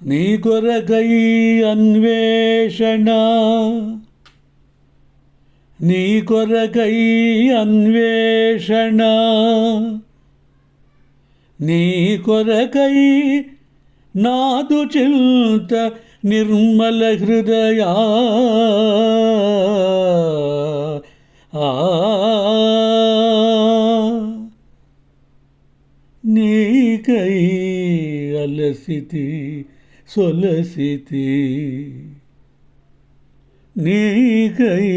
నీ కొరకై అన్వేషణ నీ కొరకై అన్వేషణ నీ కొరకై నాదు చింత నిర్మల హృదయా ఆ నీకై అలసితి సొలసితి. నీకై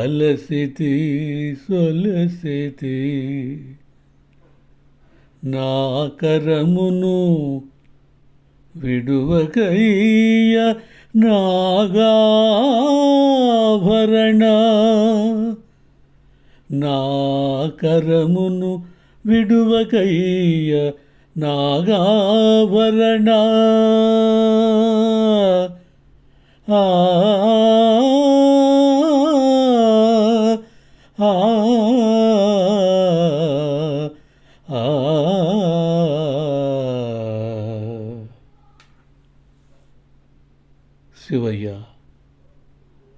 అలసితి సొలసితి. నా కరమును విడువకయ్య నాగాభరణ. నా కరమును విడువకయ్య నాగాభరణ ఆ ఆ ఆ శివయ్య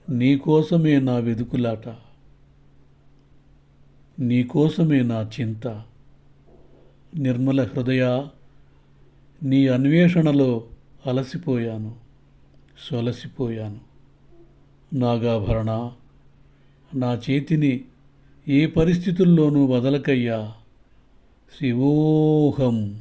నీకోసమే నా వెదుకులాట నీకోసమే నా చింత. నిర్మల హృదయ నీ అన్వేషణలో అలసిపోయాను సొలసిపోయాను. నాగాభరణ నా చేతిని ఏ పరిస్థితుల్లోనూ వదలకయ్యా. శివోహం.